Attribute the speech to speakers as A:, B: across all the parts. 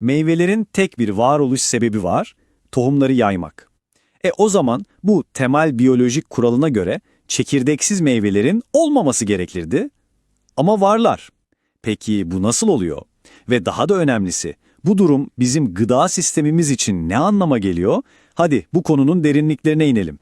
A: Meyvelerin tek bir varoluş sebebi var, tohumları yaymak. E o zaman bu temel biyolojik kuralına göre çekirdeksiz meyvelerin olmaması gerekirdi. Ama varlar. Peki bu nasıl oluyor? Ve daha da önemlisi, bu durum bizim gıda sistemimiz için ne anlama geliyor? Hadi bu konunun derinliklerine inelim.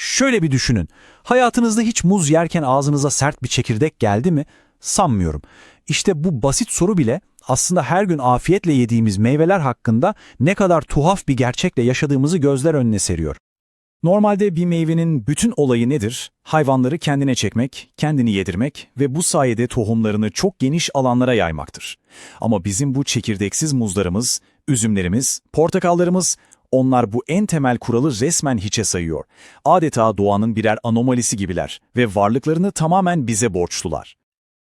B: Şöyle bir düşünün. Hayatınızda hiç muz yerken ağzınıza sert bir çekirdek geldi mi? Sanmıyorum. İşte bu basit soru bile aslında her gün afiyetle yediğimiz meyveler hakkında ne kadar tuhaf bir gerçekle yaşadığımızı gözler önüne seriyor. Normalde bir meyvenin bütün olayı nedir? Hayvanları kendine çekmek, kendini yedirmek ve bu sayede tohumlarını çok geniş alanlara yaymaktır. Ama bizim bu çekirdeksiz muzlarımız, üzümlerimiz, portakallarımız, onlar bu en temel kuralı resmen hiçe sayıyor. Adeta doğanın birer anomalisi gibiler ve varlıklarını tamamen bize borçlular.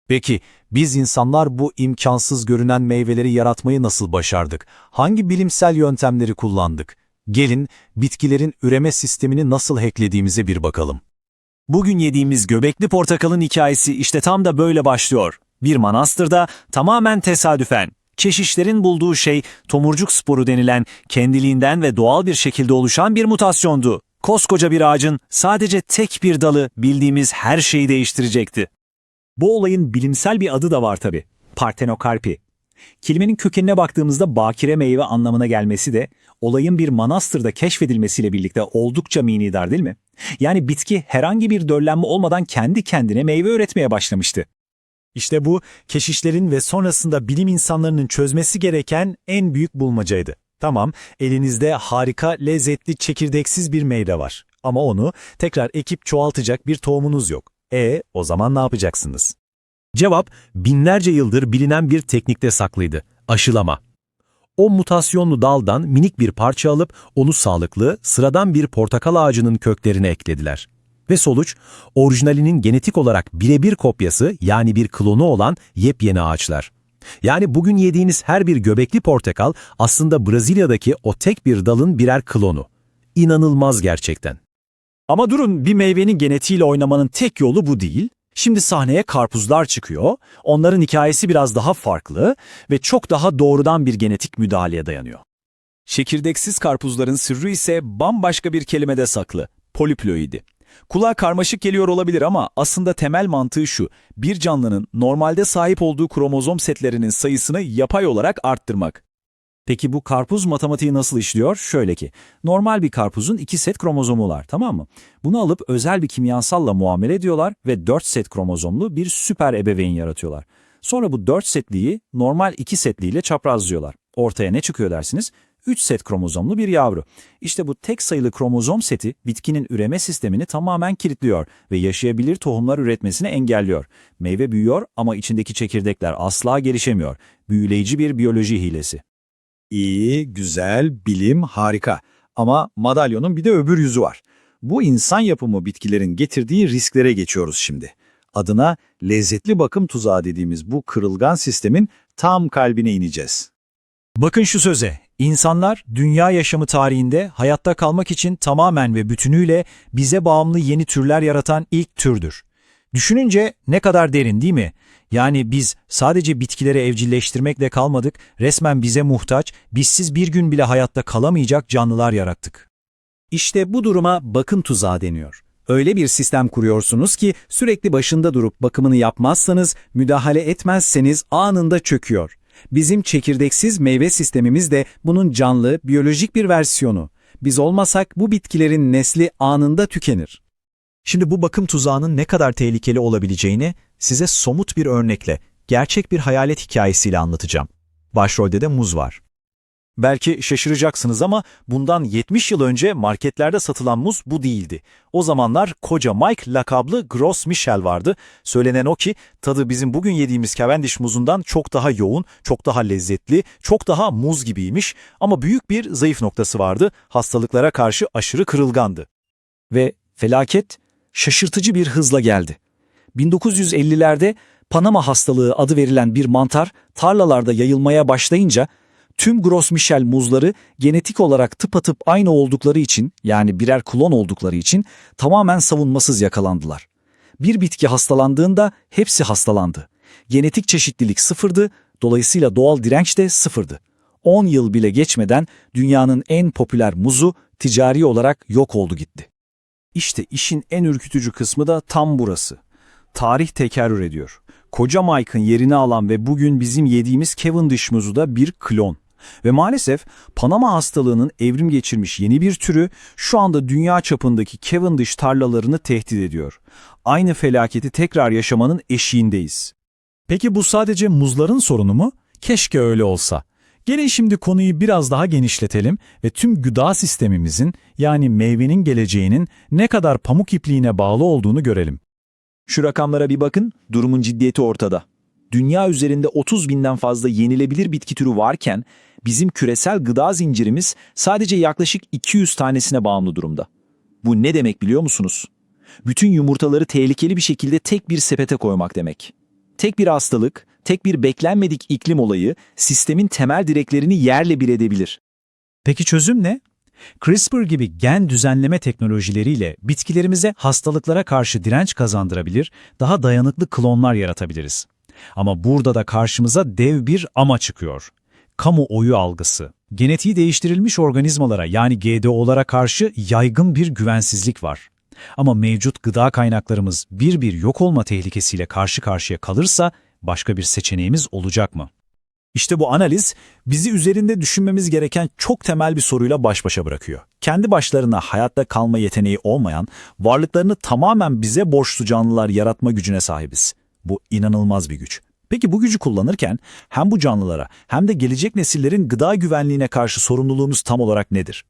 B: Peki biz insanlar bu imkansız görünen meyveleri yaratmayı nasıl başardık? Hangi bilimsel yöntemleri kullandık? Gelin bitkilerin üreme sistemini nasıl hacklediğimize bir bakalım.
A: Bugün yediğimiz göbekli portakalın hikayesi işte tam da böyle başlıyor. Bir manastırda tamamen tesadüfen keşişlerin bulduğu şey tomurcuk sporu denilen kendiliğinden ve doğal bir şekilde oluşan bir mutasyondu. Koskoca bir ağacın sadece tek bir dalı bildiğimiz her şeyi değiştirecekti.
B: Bu olayın bilimsel bir adı da var tabi. Partenokarpi. Kelimenin kökenine baktığımızda bakire meyve anlamına gelmesi de olayın bir manastırda keşfedilmesiyle birlikte oldukça minidar değil mi? Yani bitki herhangi bir döllenme olmadan kendi kendine meyve üretmeye başlamıştı. İşte bu keşişlerin ve sonrasında bilim insanlarının çözmesi gereken en büyük bulmacaydı. Tamam, elinizde harika, lezzetli, çekirdeksiz bir meyve var. Ama onu tekrar ekip çoğaltacak bir tohumunuz yok. E, o zaman ne yapacaksınız? Cevap, binlerce yıldır bilinen bir teknikte saklıydı. Aşılama. O mutasyonlu daldan minik bir parça alıp onu sağlıklı, sıradan bir portakal ağacının köklerine eklediler. Ve sonuç, orijinalinin genetik olarak birebir kopyası yani bir klonu olan yepyeni ağaçlar. Yani bugün yediğiniz her bir göbekli portakal aslında Brezilya'daki o tek bir dalın birer klonu. İnanılmaz gerçekten. Ama durun bir meyvenin genetiğiyle oynamanın tek yolu bu değil. Şimdi sahneye karpuzlar çıkıyor. Onların hikayesi biraz daha farklı ve çok daha doğrudan bir genetik müdahaleye dayanıyor.
A: Çekirdeksiz karpuzların sırrı ise bambaşka bir kelimede saklı. Poliploidi. Kulağa karmaşık geliyor olabilir ama aslında temel mantığı şu. Bir canlının normalde sahip olduğu kromozom setlerinin sayısını yapay olarak arttırmak.
B: Peki bu karpuz matematiği nasıl işliyor? Şöyle ki, normal bir karpuzun 2 set kromozomu var, tamam mı? Bunu alıp özel bir kimyasalla muamele ediyorlar ve 4 set kromozomlu bir süper ebeveyn yaratıyorlar. Sonra bu 4 setliyi normal 2 setliyle çaprazlıyorlar. Ortaya ne çıkıyor dersiniz? 3 set kromozomlu bir yavru. İşte bu tek sayılı kromozom seti bitkinin üreme sistemini tamamen kilitliyor ve yaşayabilir tohumlar üretmesini engelliyor. Meyve büyüyor ama içindeki çekirdekler asla gelişemiyor. Büyüleyici bir biyoloji hilesi.
C: İyi, güzel, bilim harika. Ama madalyonun bir de öbür yüzü var. Bu insan yapımı bitkilerin getirdiği risklere geçiyoruz şimdi. Adına lezzetli bakım tuzağı dediğimiz bu kırılgan sistemin tam kalbine ineceğiz.
B: Bakın şu söze. İnsanlar dünya yaşamı tarihinde hayatta kalmak için tamamen ve bütünüyle bize bağımlı yeni türler yaratan ilk türdür. Düşününce ne kadar derin değil mi? Yani biz sadece bitkileri evcilleştirmekle kalmadık, resmen bize muhtaç, bizsiz bir gün bile hayatta kalamayacak canlılar yarattık. İşte bu duruma bakım tuzağı deniyor. Öyle bir sistem kuruyorsunuz ki sürekli başında durup bakımını yapmazsanız, müdahale etmezseniz anında çöküyor. Bizim çekirdeksiz meyve sistemimiz de bunun canlı, biyolojik bir versiyonu. Biz olmasak bu bitkilerin nesli anında tükenir. Şimdi bu bakım tuzağının ne kadar tehlikeli olabileceğini size somut bir örnekle, gerçek bir hayalet hikayesiyle anlatacağım. Başrolde de muz var. Belki şaşıracaksınız ama bundan 70 yıl önce marketlerde satılan muz bu değildi. O zamanlar koca Mike lakablı Gros Michel vardı. Söylenen o ki tadı bizim bugün yediğimiz Cavendish muzundan çok daha yoğun, çok daha lezzetli, çok daha muz gibiymiş ama büyük bir zayıf noktası vardı. Hastalıklara karşı aşırı kırılgandı. Ve felaket şaşırtıcı bir hızla geldi. 1950'lerde Panama hastalığı adı verilen bir mantar tarlalarda yayılmaya başlayınca tüm Gros Michel muzları genetik olarak tıpatıp aynı oldukları için yani birer klon oldukları için tamamen savunmasız yakalandılar.
C: Bir bitki hastalandığında hepsi hastalandı. Genetik çeşitlilik sıfırdı, dolayısıyla doğal direnç de sıfırdı. 10 yıl bile geçmeden dünyanın en popüler muzu ticari olarak yok oldu gitti.
B: İşte işin en ürkütücü kısmı da tam burası. Tarih tekerrür ediyor. Koca Mike'ın yerini alan ve bugün bizim yediğimiz Cavendish muzu da bir klon. Ve maalesef Panama hastalığının evrim geçirmiş yeni bir türü şu anda dünya çapındaki Cavendish tarlalarını tehdit ediyor. Aynı felaketi tekrar yaşamanın eşiğindeyiz. Peki bu sadece muzların sorunu mu? Keşke öyle olsa. Gelin şimdi konuyu biraz daha genişletelim ve tüm gıda sistemimizin yani meyvenin geleceğinin ne kadar pamuk ipliğine bağlı olduğunu görelim.
D: Şu rakamlara bir bakın, durumun ciddiyeti ortada. Dünya üzerinde 30 binden fazla yenilebilir bitki türü varken bizim küresel gıda zincirimiz sadece yaklaşık 200 tanesine bağımlı durumda. Bu ne demek biliyor musunuz? Bütün yumurtaları tehlikeli bir şekilde tek bir sepete koymak demek. Tek bir hastalık, tek bir beklenmedik iklim olayı sistemin temel direklerini yerle bir edebilir.
B: Peki çözüm ne? CRISPR gibi gen düzenleme teknolojileriyle bitkilerimize hastalıklara karşı direnç kazandırabilir, daha dayanıklı klonlar yaratabiliriz. Ama burada da karşımıza dev bir ama çıkıyor. Kamuoyu algısı. Genetiği değiştirilmiş organizmalara yani GDO'lara karşı yaygın bir güvensizlik var. Ama mevcut gıda kaynaklarımız bir bir yok olma tehlikesiyle karşı karşıya kalırsa başka bir seçeneğimiz olacak mı? İşte bu analiz bizi üzerinde düşünmemiz gereken çok temel bir soruyla baş başa bırakıyor. Kendi başlarına hayatta kalma yeteneği olmayan, varlıklarını tamamen bize borçlu canlılar yaratma gücüne sahibiz. Bu inanılmaz bir güç. Peki bu gücü kullanırken hem bu canlılara hem de gelecek nesillerin gıda güvenliğine karşı sorumluluğumuz tam olarak nedir?